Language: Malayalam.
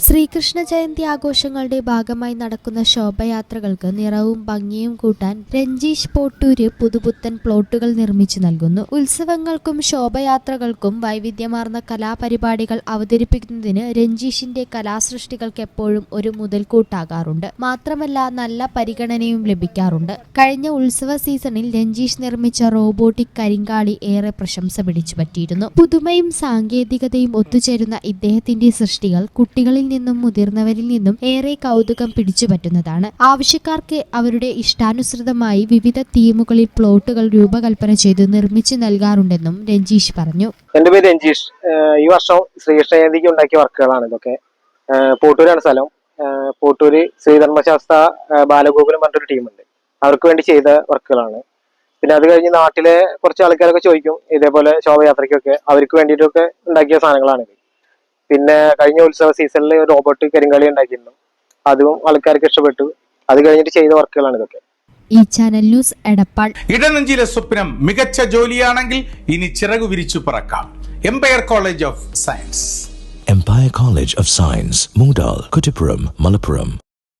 ശ്രീകൃഷ്ണ ജയന്തി ആഘോഷങ്ങളുടെ ഭാഗമായി നടക്കുന്ന ശോഭയാത്രകൾക്ക് നിറവും ഭംഗിയും കൂട്ടാൻ രഞ്ജീഷ് പോട്ടൂര് പുതുപുത്തൻ പ്ലോട്ടുകൾ നിർമ്മിച്ചു നൽകുന്നു. ഉത്സവങ്ങൾക്കും ശോഭയാത്രകൾക്കും വൈവിധ്യമാർന്ന കലാപരിപാടികൾ അവതരിപ്പിക്കുന്നതിന് രഞ്ജീഷിന്റെ കലാസൃഷ്ടികൾക്ക് എപ്പോഴും ഒരു മുതൽക്കൂട്ടാകാറുണ്ട്. മാത്രമല്ല നല്ല പരിഗണനയും ലഭിക്കാറുണ്ട്. കഴിഞ്ഞ ഉത്സവ സീസണിൽ രഞ്ജീഷ് നിർമ്മിച്ച റോബോട്ടിക് കരിങ്കാളി ഏറെ പ്രശംസ പിടിച്ചുപറ്റിയിരുന്നു. പുതുമയും സാങ്കേതികതയും ഒത്തുചേരുന്ന ഇദ്ദേഹത്തിന്റെ സൃഷ്ടികൾ കുട്ടികളിൽ നിന്നും മുതിർന്നവരിൽ നിന്നും ഏറെ കൗതുകം പിടിച്ചുപറ്റുന്നതാണ് ആവശ്യക്കാർക്ക് അവരുടെ ഇഷ്ടാനുസൃതമായി വിവിധ തീമുകളിൽ പ്ലോട്ടുകൾ രൂപകൽപ്പന ചെയ്ത് നിർമ്മിച്ചു നൽകാറുണ്ടെന്നും രഞ്ജീഷ് പറഞ്ഞു. എന്റെ പേര് രഞ്ജീഷ്. ഈ വർഷം ശ്രീകൃഷ്ണ ജയന്തിക്ക് ഉണ്ടാക്കിയ വർക്കുകളാണ് ഇതൊക്കെ. പോട്ടൂരാണ് സ്ഥലം. പോട്ടൂര് ശ്രീധർമ്മശാസ്ത്ര ബാലഗോകുലം പറഞ്ഞൊരു ടീമുണ്ട്. അവർക്ക് വേണ്ടി ചെയ്ത വർക്കുകളാണ്. പിന്നെ അത് കഴിഞ്ഞ് നാട്ടിലെ കുറച്ച് ആൾക്കാരൊക്കെ ചോദിക്കും ഇതേപോലെ ശോഭയാത്രയ്ക്കൊക്കെ അവർക്ക് വേണ്ടിയിട്ടൊക്കെ ഉണ്ടാക്കിയ സാധനങ്ങളാണ് പിന്നെ കഴിഞ്ഞ ഉത്സവ സീസണിൽ റോബോട്ട് കരിങ്കളി ഉണ്ടാക്കിയിരുന്നു. അതും ആൾക്കാർക്ക് ഇഷ്ടപ്പെട്ടു. അത് കഴിഞ്ഞിട്ട് ചെയ്ത വർക്കുകളാണ് ഇതൊക്കെ. ഈ ചാനൽ ന്യൂസ് എടപ്പാൾ. ഇടനെഞ്ചിലെ സ്വപ്നം മികച്ച ജോലിയാണെങ്കിൽ ഇനി ചിറകു വിരിച്ചു പറക്കാം. Empire college of science empire college of science Moodal Kuttipuram, Malappuram.